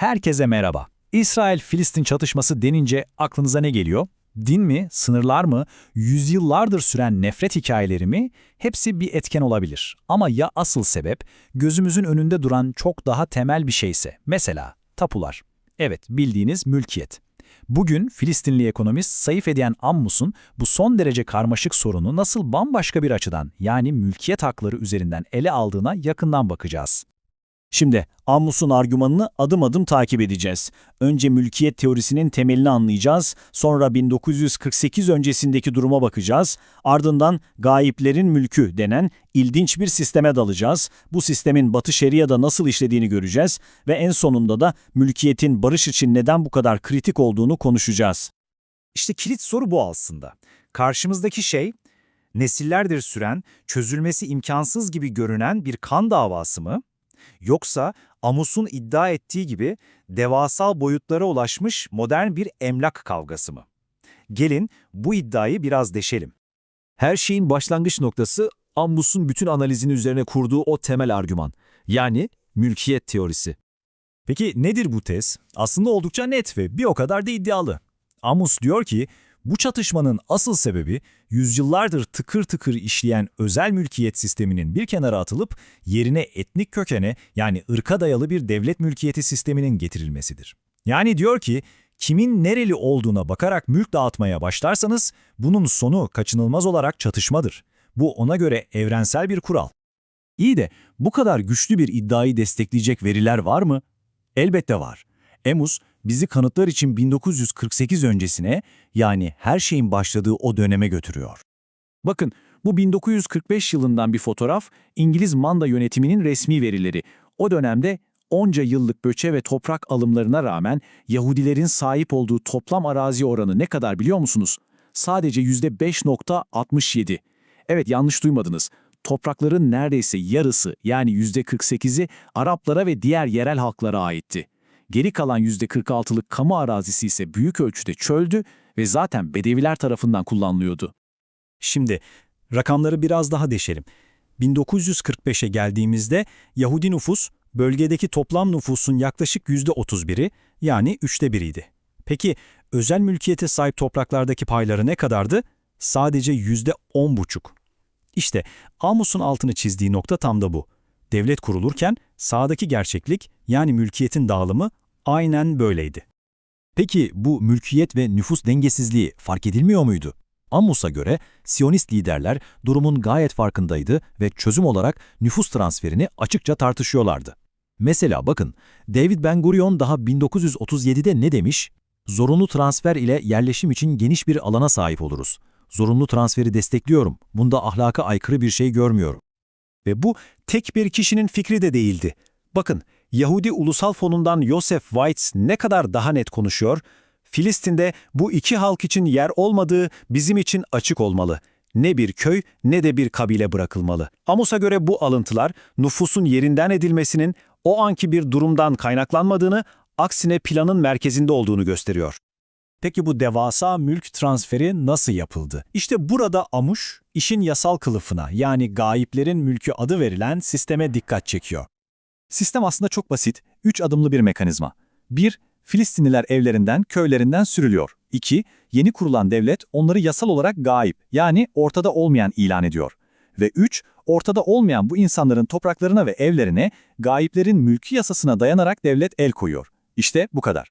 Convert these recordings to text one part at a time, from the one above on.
Herkese merhaba. İsrail-Filistin çatışması denince aklınıza ne geliyor? Din mi, sınırlar mı, yüzyıllardır süren nefret hikayeleri mi? Hepsi bir etken olabilir. Ama ya asıl sebep, gözümüzün önünde duran çok daha temel bir şeyse, mesela tapular. Evet, bildiğiniz mülkiyet. Bugün Filistinli ekonomist Saif Ediyen Ammus'un bu son derece karmaşık sorunu nasıl bambaşka bir açıdan yani mülkiyet hakları üzerinden ele aldığına yakından bakacağız. Şimdi Ammus'un argümanını adım adım takip edeceğiz. Önce mülkiyet teorisinin temelini anlayacağız, sonra 1948 öncesindeki duruma bakacağız, ardından gayiplerin mülkü denen ilginç bir sisteme dalacağız. Bu sistemin Batı Şeria'da nasıl işlediğini göreceğiz ve en sonunda da mülkiyetin barış için neden bu kadar kritik olduğunu konuşacağız. İşte kilit soru bu aslında. Karşımızdaki şey, nesillerdir süren, çözülmesi imkansız gibi görünen bir kan davası mı? Yoksa Amus'un iddia ettiği gibi devasal boyutlara ulaşmış modern bir emlak kavgası mı? Gelin bu iddiayı biraz deşelim. Her şeyin başlangıç noktası Ammus'un bütün analizini üzerine kurduğu o temel argüman. Yani mülkiyet teorisi. Peki nedir bu tez? Aslında oldukça net ve bir o kadar da iddialı. Amus diyor ki, bu çatışmanın asıl sebebi yüzyıllardır tıkır tıkır işleyen özel mülkiyet sisteminin bir kenara atılıp yerine etnik kökene yani ırka dayalı bir devlet mülkiyeti sisteminin getirilmesidir. Yani diyor ki kimin nereli olduğuna bakarak mülk dağıtmaya başlarsanız bunun sonu kaçınılmaz olarak çatışmadır. Bu ona göre evrensel bir kural. İyi de bu kadar güçlü bir iddiayı destekleyecek veriler var mı? Elbette var. Emus bizi kanıtlar için 1948 öncesine yani her şeyin başladığı o döneme götürüyor. Bakın bu 1945 yılından bir fotoğraf İngiliz manda yönetiminin resmi verileri. O dönemde onca yıllık göçe ve toprak alımlarına rağmen Yahudilerin sahip olduğu toplam arazi oranı ne kadar biliyor musunuz? Sadece %5.67. Evet yanlış duymadınız. Toprakların neredeyse yarısı yani %48'i Araplara ve diğer yerel halklara aitti. Geri kalan %46'lık kamu arazisi ise büyük ölçüde çöldü ve zaten Bedeviler tarafından kullanılıyordu. Şimdi rakamları biraz daha deşelim. 1945'e geldiğimizde Yahudi nüfus bölgedeki toplam nüfusun yaklaşık %31'i yani üçte biriydi. Peki özel mülkiyete sahip topraklardaki payları ne kadardı? Sadece %10,5. İşte Amus'un altını çizdiği nokta tam da bu. Devlet kurulurken sağdaki gerçeklik yani mülkiyetin dağılımı aynen böyleydi. Peki bu mülkiyet ve nüfus dengesizliği fark edilmiyor muydu? Ammus'a göre Siyonist liderler durumun gayet farkındaydı ve çözüm olarak nüfus transferini açıkça tartışıyorlardı. Mesela bakın, David Ben-Gurion daha 1937'de ne demiş? Zorunlu transfer ile yerleşim için geniş bir alana sahip oluruz. Zorunlu transferi destekliyorum. Bunda ahlaka aykırı bir şey görmüyorum. Ve bu tek bir kişinin fikri de değildi. Bakın, Yahudi Ulusal Fonu'ndan Joseph Weitz ne kadar daha net konuşuyor? Filistin'de bu iki halk için yer olmadığı bizim için açık olmalı. Ne bir köy ne de bir kabile bırakılmalı. Amos'a göre bu alıntılar nüfusun yerinden edilmesinin o anki bir durumdan kaynaklanmadığını, aksine planın merkezinde olduğunu gösteriyor. Peki bu devasa mülk transferi nasıl yapıldı? İşte burada Amuş, işin yasal kılıfına yani gayiplerin mülkü adı verilen sisteme dikkat çekiyor. Sistem aslında çok basit, üç adımlı bir mekanizma. 1. Filistinliler evlerinden, köylerinden sürülüyor. 2. Yeni kurulan devlet onları yasal olarak gayip yani ortada olmayan ilan ediyor. Ve 3. Ortada olmayan bu insanların topraklarına ve evlerine gayiplerin mülkü yasasına dayanarak devlet el koyuyor. İşte bu kadar.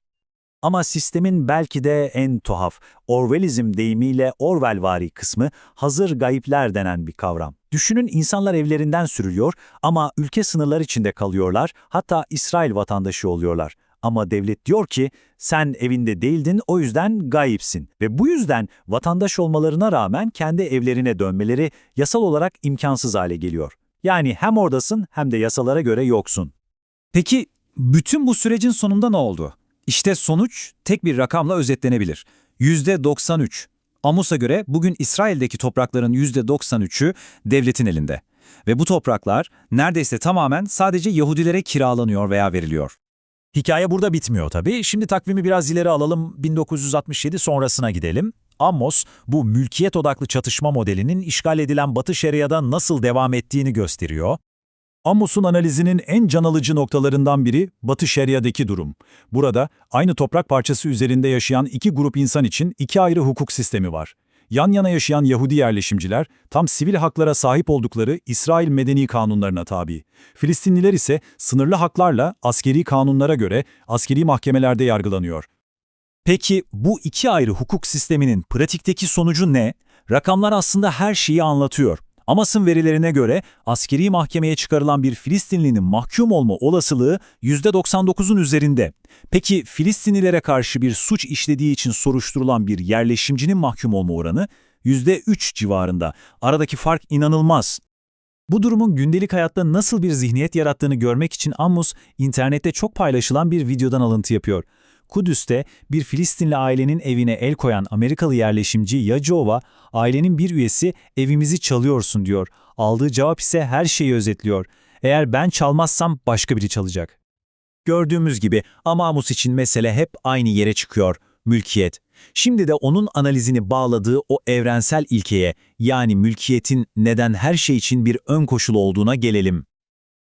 Ama sistemin belki de en tuhaf, Orwellizm deyimiyle Orwellvari kısmı hazır gayipler denen bir kavram. Düşünün insanlar evlerinden sürülüyor ama ülke sınırlar içinde kalıyorlar, hatta İsrail vatandaşı oluyorlar. Ama devlet diyor ki sen evinde değildin o yüzden gayipsin ve bu yüzden vatandaş olmalarına rağmen kendi evlerine dönmeleri yasal olarak imkansız hale geliyor. Yani hem oradasın hem de yasalara göre yoksun. Peki bütün bu sürecin sonunda ne oldu? İşte sonuç tek bir rakamla özetlenebilir. %93. Amus'a göre bugün İsrail'deki toprakların %93'ü devletin elinde. Ve bu topraklar neredeyse tamamen sadece Yahudilere kiralanıyor veya veriliyor. Hikaye burada bitmiyor tabii. Şimdi takvimi biraz ileri alalım, 1967 sonrasına gidelim. Amos, bu mülkiyet odaklı çatışma modelinin işgal edilen Batı Şeria'da nasıl devam ettiğini gösteriyor. Amos'un analizinin en can alıcı noktalarından biri Batı Şeria'daki durum. Burada aynı toprak parçası üzerinde yaşayan iki grup insan için iki ayrı hukuk sistemi var. Yan yana yaşayan Yahudi yerleşimciler tam sivil haklara sahip oldukları İsrail medeni kanunlarına tabi. Filistinliler ise sınırlı haklarla askeri kanunlara göre askeri mahkemelerde yargılanıyor. Peki bu iki ayrı hukuk sisteminin pratikteki sonucu ne? Rakamlar aslında her şeyi anlatıyor. Amas'ın verilerine göre askeri mahkemeye çıkarılan bir Filistinlinin mahkum olma olasılığı %99'un üzerinde. Peki Filistinlilere karşı bir suç işlediği için soruşturulan bir yerleşimcinin mahkum olma oranı %3 civarında. Aradaki fark inanılmaz. Bu durumun gündelik hayatta nasıl bir zihniyet yarattığını görmek için Ammus, internette çok paylaşılan bir videodan alıntı yapıyor. Kudüs'te bir Filistinli ailenin evine el koyan Amerikalı yerleşimci Yacova, ailenin bir üyesi evimizi çalıyorsun diyor. Aldığı cevap ise her şeyi özetliyor. Eğer ben çalmazsam başka biri çalacak. Gördüğümüz gibi Amamus için mesele hep aynı yere çıkıyor, mülkiyet. Şimdi de onun analizini bağladığı o evrensel ilkeye, yani mülkiyetin neden her şey için bir ön koşul olduğuna gelelim.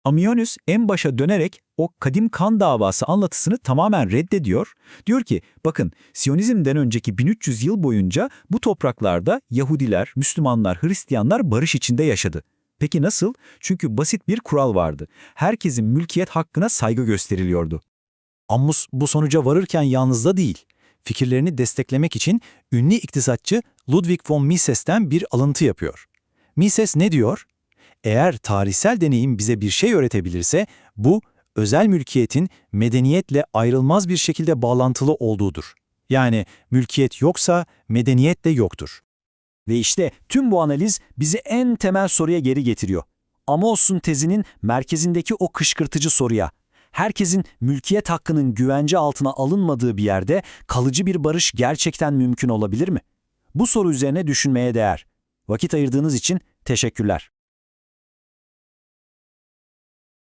Amionus en başa dönerek o kadim kan davası anlatısını tamamen reddediyor. Diyor ki, bakın Siyonizmden önceki 1300 yıl boyunca bu topraklarda Yahudiler, Müslümanlar, Hristiyanlar barış içinde yaşadı. Peki nasıl? Çünkü basit bir kural vardı. Herkesin mülkiyet hakkına saygı gösteriliyordu. Ammus bu sonuca varırken yalnız da değil. Fikirlerini desteklemek için ünlü iktisatçı Ludwig von Mises'ten bir alıntı yapıyor. Mises ne diyor? Eğer tarihsel deneyim bize bir şey öğretebilirse, bu özel mülkiyetin medeniyetle ayrılmaz bir şekilde bağlantılı olduğudur. Yani mülkiyet yoksa medeniyet de yoktur. Ve işte tüm bu analiz bizi en temel soruya geri getiriyor. Amos'un tezinin merkezindeki o kışkırtıcı soruya. Herkesin mülkiyet hakkının güvence altına alınmadığı bir yerde kalıcı bir barış gerçekten mümkün olabilir mi? Bu soru üzerine düşünmeye değer. Vakit ayırdığınız için teşekkürler.